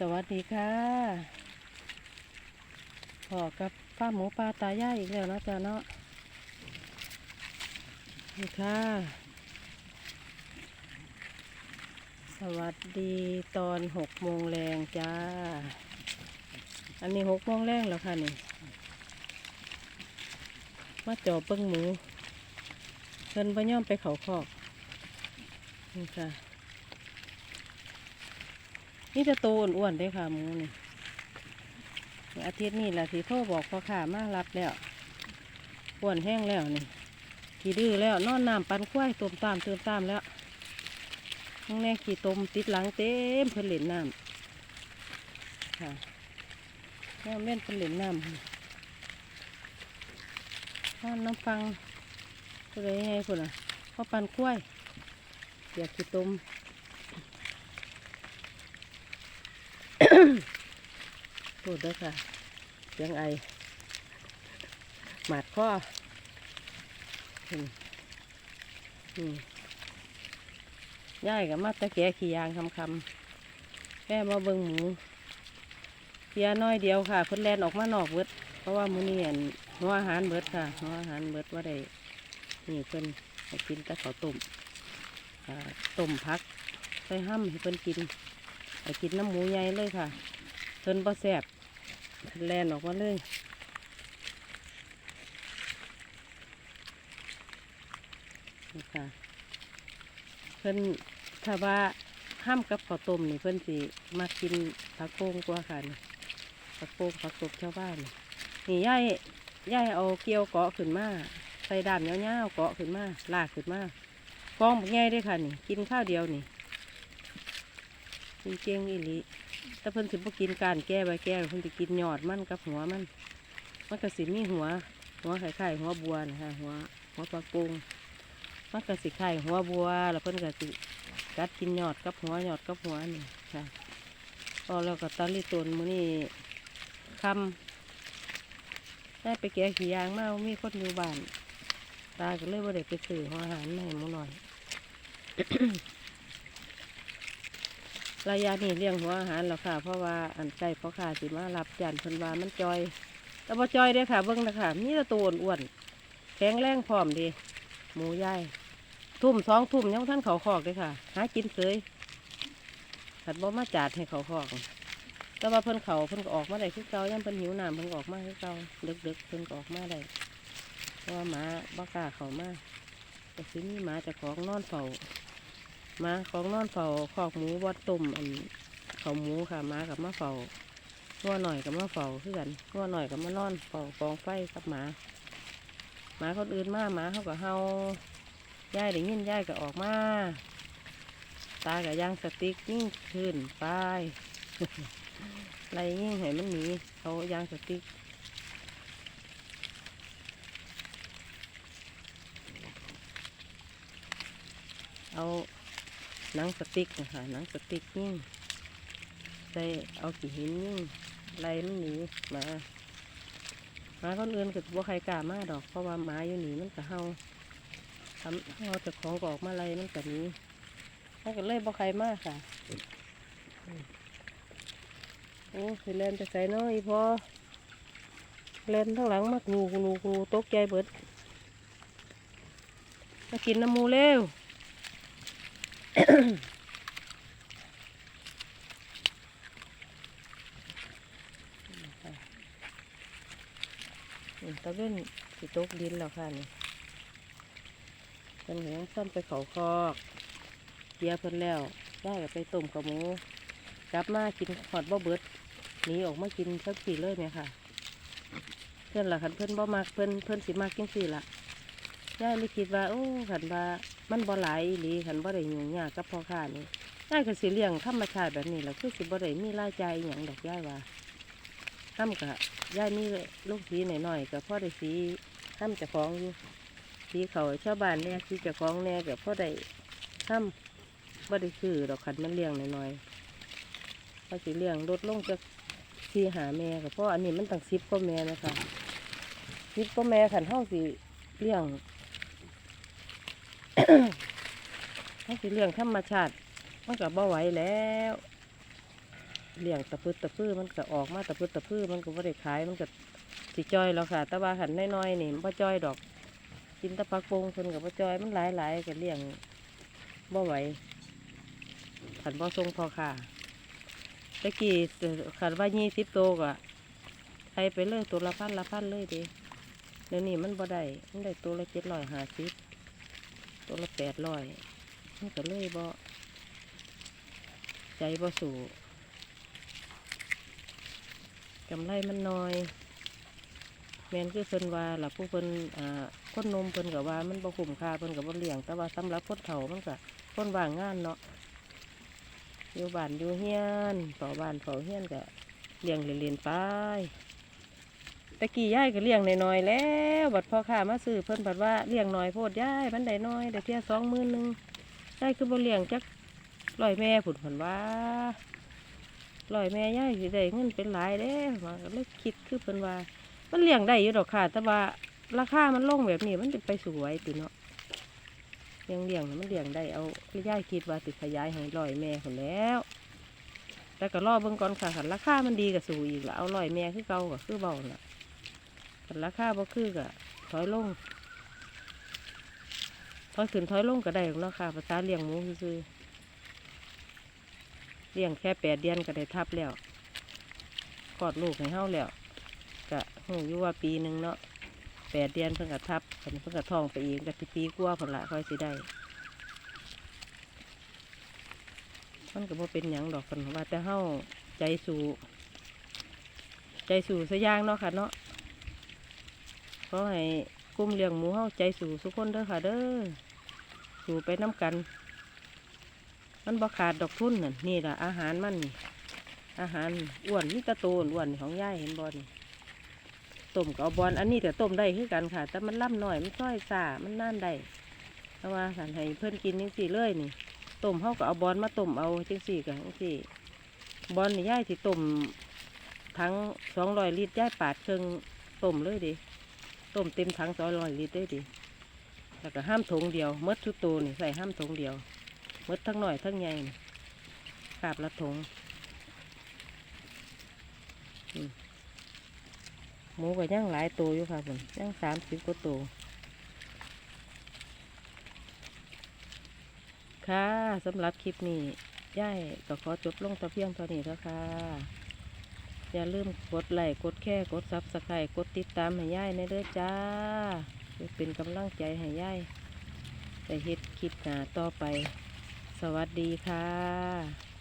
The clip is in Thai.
สวัสดีค่ะพอกับป้าหมูปลาตายายอีกแล้วนะจ๊ะเนาะนี่ค่ะ สวัสดีตอนหกโมงแรงจ้า อันนี้หกโมงแรงแล้วค่ะนี่ มาจอบเบิ้งหมูเพิ่นบ่ย่อมไปเขาคอกนี่ค่ะ นี่จะโตอ้วนๆได้ค่ะหมูนี่อาทิตย์นี้แหละที่โทรบอกพ่อขามารับแล้วอ้วนแห้งแล้วนี่ขี่ดื้อแล้วนอนน้ำปันควายต้มตามเติมตามแล้วข้างแน่ขี่ตมติดหลังเต็มเพิ่นเล่นน้ำค่ะแม่เม่นเพิ่นเล่นน้ำนอนน้ำฟังก็เลยไงพุ่นอะพ่อปันควายอยากขี่ตม พูดด้วยค่ะเสียังไอหมาดข้ออืมอืมย่ายกับมาตะแกขี่ยางคำคำแม่มาเบิงหมูเพียน้อยเดียวค่ะเพิ่นแลนออกมานอกเบิด เพราะว่ามื้อนี้อั่นหัวอาหารเบิดค่ะหัวอาหารเบิดว่าได้นี่เพิ่นให้กินแต่ข้าวต้มอ่าต้มพักใส่ห้ำให้เพิ่นกินให้กินน้ำหมูใหญ่เลยค่ะ เพิ่นบ่แซ่บ แลนออกมาเลยนี่ค่ะเพิ่นถ้าว่าห้ามกับข้าวต้มนี่เพิ่นสิมากินผักโป่งกว่าค่ะนี่ผักโป่งผักตบชาวบ้านนี่นี่ย่ายย่ายเอาเกลียวเกาะขึ้นมาใส่ดามยาวๆเกาะขึ้นมาลากขึ้นมากองบักใหญ่ด้อค่ะนี่ กินข้าวเดียวนี่ กินเจียงอีหลีแต่เพิ่นสิบ่กินการแก้ใบแก้เพิ่นสิกินยอดมันกับหัวมัน มันก็สิมีหัว หัวไข่ไข่หัวบัวนะคะหัวหัวปลาโปุงมันก็สิไข่หัวบัว แล้วเพิ่นก็สิกัดกินยอดกับหัวยอดกับหัวนี่ค่ะพอแล้วก็ตอนนี้ตนมื้อนี้คำได้ไปแก้ขี้ยางมามีคนอยู่บ้าน ตาก็เลยบ่ได้ไปซื้อหัวอาหารให้หมูหน่อย ระยะนี้เลี้ยงหัวอาหารแล้วค่ะ เพราะว่าอันใกล้พ่อค้าสิมารับจานเพิ่นว่ามันจอยแต่บ่จอยเด้อค่ะ เบิ่งนะคะมีแต่ตัวอ้วนๆแข็งแรงพร้อมดีหมูย่ายทุ่มสองทุ่มยังท่านเขาคอกเด้อค่ะ หากินเสยถัดบ่มาจาดให้เขาคอก แต่ว่าเพิ่นเขาเพิ่นก็ออกมาได้คือเก่ายังเพิ่นหิวน้ำเพิ่นก็ออกมาคือเก่าดึกๆเพิ่นก็ออกมาได้เพราะว่าหมาบ่กล้าเขามาแต่สิมีหมาจะของนอนเฝ้า มาของนอนเฝ้าคอกหมูวัดตุ่มอันเขาหมูค่ะมากับมาเฝ้างัวหน่อยกับมาเฝ้าคือกันงัวหน่อยกับมานอนเฝ้ากองไฟกับหมาหมาคนอื่นมาหมาเขาก็เฮาย่ายได้ยินย่ายก็ออกมาตากับยางสติ๊กยิ่งขึ้นไปไรยิ่งให้มันหนีเขายางสติ๊กเอา หนังสติ๊กนะคะหนังสติ๊กยิ่งใส่เอากี่หินยิ่งไล่มันหนีมาหมาคนอื่นก็บ่ใครกล้ามาดอก เพราะว่าหมาอยู่หนีมันก็เฮาทำเฮาจะของออกมาไล่มันก็หนีมันก็เลยบ่ใครมาค่ะโอ้สิแลนจะใส่น้อยพอแลนทั้งหลังมากรูกรูกรูตกใจเบิดมากินน้ำมูเร็ว ตะเว้นสิตกดินแล้วค่ะนี่เป็นเหงซ้ำไปเขาคอกเกียเพิ่นแล้ว ได้ก็ไปต้มกับหมู กลับมากินหอดบ่เบิดหนีออกมากินสักสี่เลยเนี่ยค่ะ เพื่อนล่ะขันเพื่อนบ่มากเพื่อนเพื่อนสิมากกินสี่ละย่ายเลยคิดว่า โอ้ขันว่า มันบ่หลายอีหลีขันบ่ได้ยุ่งยากกับพ่อค้านี่ย่ายก็สิเลี้ยงธรรมชาติแบบนี้แหละคือสิบ่ได้มีรายจ่ายอหย่างดอกย่ายว่าทำกะย่ายมีลูกสีหน่อยๆกับพ่อได้สีทำเจะคล้องอยู่สีเขาชาวบ้านเนี่ยสีจะคล้องแน่กับพ่อได้ทำบ่ได้ซื้อดอกขันมันเลี้ยงหน่อยๆพอสิเลี้ยงลดลงจากสีหาแม่กับพ่ออันนี้มันตั้งสิบก็แม่นะคะสิบก็แม่ขันเท่าสิเลี้ยง เท่าสิเลี้ยงธรรมชาติ มันก็บ่ไหวแล้วเลี้ยงตะพืดตะพื้มันก็ออกมาตะพืดตะพื้มันก็บ่ได้ขายมันก็สิจ้อยแล้วค่ะ แต่ว่าหันน้อยๆนี่มันบ่จ้อยดอก กินตะพักปงเพิ่นก็บ่จ้อยมันหลายๆก็เลี้ยงบ่ไหวขันบ่ทรงพอค่ะตะกี้ขันว่ายี่สิบโตวก็ใส่ไปเลยตัวละพันละพันเลยดิเดี๋ยวนี้มันบ่ได้มันได้ตัวละเจ็ดร้อยห้าสิบ ตัวละแปดร้อยมันก็เลยบ่ใจบ่สู่กำไรมันน้อย แมนคือเพิ่นว่าหล่ะผู้เพิ่นอ่าคนนมเพิ่นก็ว่ามันบ่คุ้มค่าเพิ่นก็บ่เลี้ยง แต่ว่าสำหรับคนเฒ่ามันก็คนว่างงานเนาะอยู่บ้านอยู่เฮียนเฝ้าบ้านเฝ้าเฮียนก็เลี้ยงเล่นๆไป ตะกี้ย่ายก็เลี้ยงน้อยๆแล้วบัดพ่อค้ามาซื้อเพิ่นบัดว่าเลี้ยงน้อยโพดย่ายมันได้น้อยได้เพียสองหมื่นหนึ่งยายคือบ่เลี้ยงจักร้อยแม่ผุนเพิ่นว่าร้อยแม่ย่ายสิได้เงินเป็นหลายเด้มาเลยคิดคือเพิ่นว่า มันเลี้ยงได้อยู่ดอกค่ะ แต่ว่าราคามันลงแบบนี้มันจะไปสวยติเนาะเลี้ยงเลี้ยงนะมันเลี้ยงได้เอาย่ายคิดว่าติขยายให้ร้อยแม่คนแล้วแต่ก็รอเบิ่งก่อนค่ะคันราคามันดีก็สู่อีกละเอาร้อยแม่คือเก่าก็คือเบาละคัน ราคาบ่คือก็ถอยลง ถอยขึ้นถอยลงก็ได้หรอกเนาค่ะภาษาเลี้ยงหมูซื่อเลี้ยงแค่แปดเดือนก็ได้ทับแล้วคลอดลูกให้เฮาแล้วก็หูอยู่ว่าปีหนึ่งเนาะแปดเดือนเพิ่งกระทับเพิ่งกระทองไปเองก็สิปีกว่าผลละค่อยสิได้มันก็บ่เป็นหยังดอกกันว่าแต่เฮาใจสู่ ใจสู่สอย่างเนาะค่ะเนาะ ขอให้กลุ่มเลี้ยงหมูเฮาใจสู่ทุกคนเด้อค่ะเด้อสู่ไปน้ำกัน มันบ่ขาดดอกทุนน่ะนี่ล่ะอาหารมันนี่อาหารอ้วนนี่ตะโตนอ้วนของยายเห็นบ่นี่ต้มกับบอลอันนี้แต่ต้มได้คือกันค่ะ แต่มันล่ำหน่อยมันซ้อยสามันน่านได้เพราะว่าสันให้เพื่อนกินจังสี่เลยนี่ต้มเขาก็เอาบอลมาต้มเอาจังสี่กันจังสี่บอลนี่ย่ายที่ต้มทั้งสองร้อยลิตรย่ายปาดเครื่องต้มเลยดิ ต้มเต็มทั้งสองร้อยลิตรได้ดิแล้วก็ห้ามถุงเดียวเมดทุกตัวนี่ใส่ห้ามถุงเดียวเมดทั้งหน่อยทั้งใหญ่นี่กาบละถุงหมูก็ย่างหลายตัวอยู่ค่ะผมย่างสามสิบกว่าตัวค่ะสำหรับคลิปนี้ย่ายก็ขอจบลงต่เพียงเท่านี้แล้วค่ะ อย่าลืมกดไลค์กดแค่กดซับสไครต์กดติดตามให้ย่ายในเด้อจ้าเพื่อเป็นกำลังใจให้ย่ายไปเฮ็ดคลิปหนาต่อไป สวัสดีค่ะ